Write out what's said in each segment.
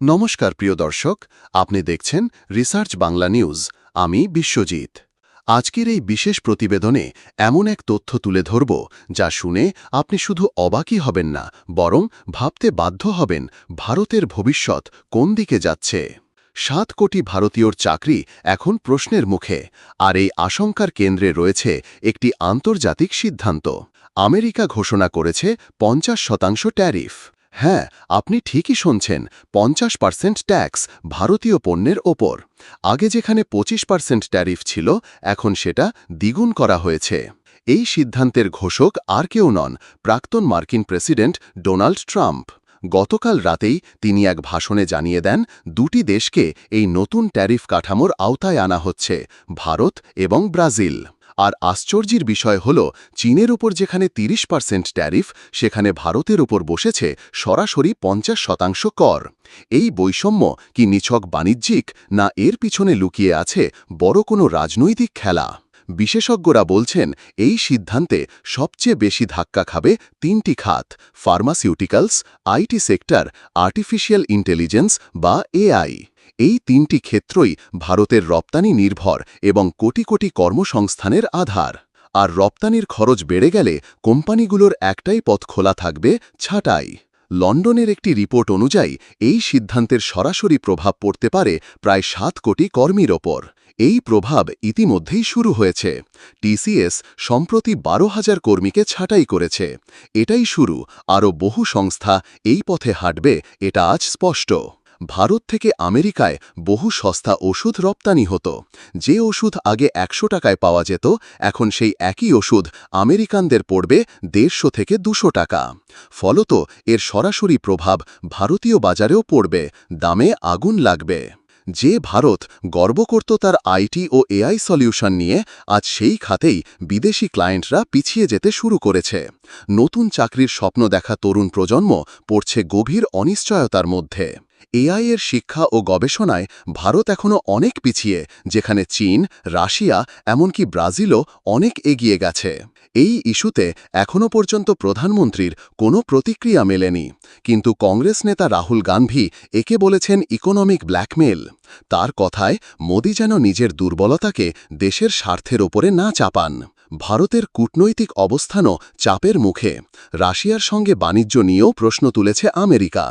নমস্কার, প্রিয় দর্শক। আপনি দেখছেন রিসার্চ বাংলা নিউজ। আমি বিশ্বজিৎ। আজকের এই বিশেষ প্রতিবেদনে এমন এক তথ্য তুলে ধরব, যা শুনে আপনি শুধু অবাকই হবেন না, বরং ভাবতে বাধ্য হবেন ভারতের ভবিষ্যৎ কোন দিকে যাচ্ছে। সাত কোটি ভারতীয়র চাকরি এখন প্রশ্নের মুখে, আর এই আশঙ্কার কেন্দ্রে রয়েছে একটি আন্তর্জাতিক সিদ্ধান্ত। আমেরিকা ঘোষণা করেছে পঞ্চাশ শতাংশ ট্যারিফ। হ্যাঁ আপনি ঠিকই শুনছেন, পঞ্চাশ পার্সেন্ট ট্যাক্স ভারতীয় পণ্যের ওপর। আগে যেখানে পঁচিশ পার্সেন্ট ট্যারিফ ছিল, এখন সেটা দ্বিগুণ করা হয়েছে। এই সিদ্ধান্তের ঘোষক আর কেউ নন, প্রাক্তন মার্কিন প্রেসিডেন্ট ডোনাল্ড ট্রাম্প। গতকাল রাতেই তিনি এক ভাষণে জানিয়ে দেন, দুটি দেশকে এই নতুন ট্যারিফ কাঠামোর আওতায় আনা হচ্ছে, ভারত এবং ব্রাজিল। আর আশ্চর্যের বিষয় হল, চীনের উপর যেখানে ৩০ পার্সেন্ট ট্যারিফ, সেখানে ভারতের উপর বসেছে সরাসরি পঞ্চাশ শতাংশ কর। এই বৈষম্য কি নিছক বাণিজ্যিক, না এর পিছনে লুকিয়ে আছে বড় কোনো রাজনৈতিক খেলা? বিশেষজ্ঞরা বলছেন, এই সিদ্ধান্তে সবচেয়ে বেশি ধাক্কা খাবে তিনটি খাত, pharmaceuticals, IT sector, artificial intelligence বা এআই। এই তিনটি ক্ষেত্রই ভারতের রপ্তানি নির্ভর এবং কোটি কোটি কর্মসংস্থানের আধার। আর রপ্তানির খরচ বেড়ে গেলে কোম্পানিগুলোর একটাই পথ খোলা থাকবে ছাটাই। লন্ডনের একটি রিপোর্ট অনুযায়ী, এই সিদ্ধান্তের সরাসরি প্রভাব পড়তে পারে প্রায় সাত কোটি কর্মীর ওপর। এই প্রভাব ইতিমধ্যেই শুরু হয়েছে। টিসিএস সম্প্রতি বারো হাজার কর্মীকে ছাঁটাই করেছে। এটাই শুরু, আরও বহু সংস্থা এই পথে হাঁটবে, এটা আজ স্পষ্ট। ভারত থেকে আমেরিকায় বহু সস্তা ওষুধ রপ্তানি হতো। যে ওষুধ আগে একশো টাকায় পাওয়া যেত, এখন সেই একই ওষুধ আমেরিকানদের পড়বে দেড়শো থেকে দুশো টাকা। ফলত এর সরাসরি প্রভাব ভারতীয় বাজারেও পড়বে, দামে আগুন লাগবে। যে ভারত গর্ব করত তার আইটি ও এআই সলিউশন নিয়ে, আজ সেই খাতেই বিদেশি ক্লায়েন্টরা পিছিয়ে যেতে শুরু করেছে। নতুন চাকরির স্বপ্ন দেখা তরুণ প্রজন্ম পড়ছে গভীর অনিশ্চয়তার মধ্যে। এআই এর শিক্ষা ও গবেষণায় ভারত এখনও অনেক পিছিয়ে, যেখানে চীন, রাশিয়া, এমনকি ব্রাজিলও অনেক এগিয়ে গেছে। এই ইস্যুতে এখনও পর্যন্ত প্রধানমন্ত্রীর কোনো প্রতিক্রিয়া মেলেনি। কিন্তু কংগ্রেস নেতা রাহুল গান্ধী একে বলেছেন ইকোনমিক ব্ল্যাকমেল। তার কথায়, মোদি যেন নিজের দুর্বলতাকে দেশের স্বার্থের ওপরে না চাপান। ভারতের কূটনৈতিক অবস্থানও চাপের মুখে। রাশিয়ার সঙ্গে বাণিজ্য নিয়েও প্রশ্ন তুলেছে আমেরিকা।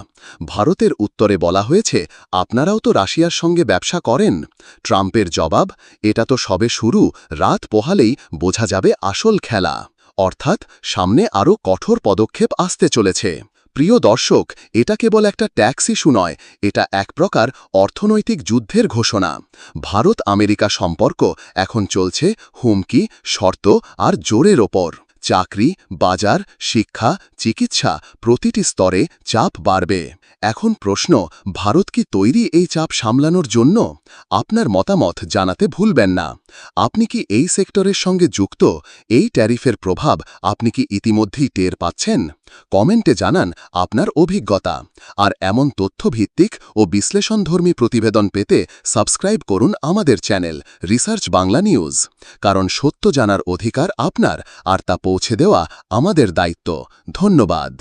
ভারতের উত্তরে বলা হয়েছে, আপনারাও তো রাশিয়ার সঙ্গে ব্যবসা করেন? ট্রাম্পের জবাব, এটা তো সবে শুরু, রাত পোহালেই বোঝা যাবে আসল খেলা। অর্থাৎ, সামনে আরও কঠোর পদক্ষেপ আসতে চলেছে। প্রিয় দর্শক, এটা কেবল একটা ট্যাক্স ইস্যু নয়, এটা এক প্রকার অর্থনৈতিক যুদ্ধের ঘোষণা। ভারত আমেরিকা সম্পর্ক এখন চলছে হুমকি, শর্ত আর জোরের ওপর। চাকরি, বাজার, শিক্ষা, চিকিৎসা প্রতিটি স্তরে চাপ বাড়বে। এখন প্রশ্ন, ভারত কি তৈরি এই চাপ সামলানোর জন্য? আপনার মতামত জানাতে ভুলবেন না। আপনি কি এই সেক্টরের সঙ্গে যুক্ত? এই ট্যারিফের প্রভাব আপনি কি ইতিমধ্যেই টের পাচ্ছেন? কমেন্টে জানান আপনার অভিজ্ঞতা। আর এমন তথ্যভিত্তিক ও বিশ্লেষণধর্মী প্রতিবেদন পেতে সাবস্ক্রাইব করুন আমাদের চ্যানেল রিসার্চ বাংলা নিউজ। কারণ সত্য জানার অধিকার আপনার, আর তা পৌঁছে দেওয়া আমাদের দায়িত্ব। ধন্যবাদ।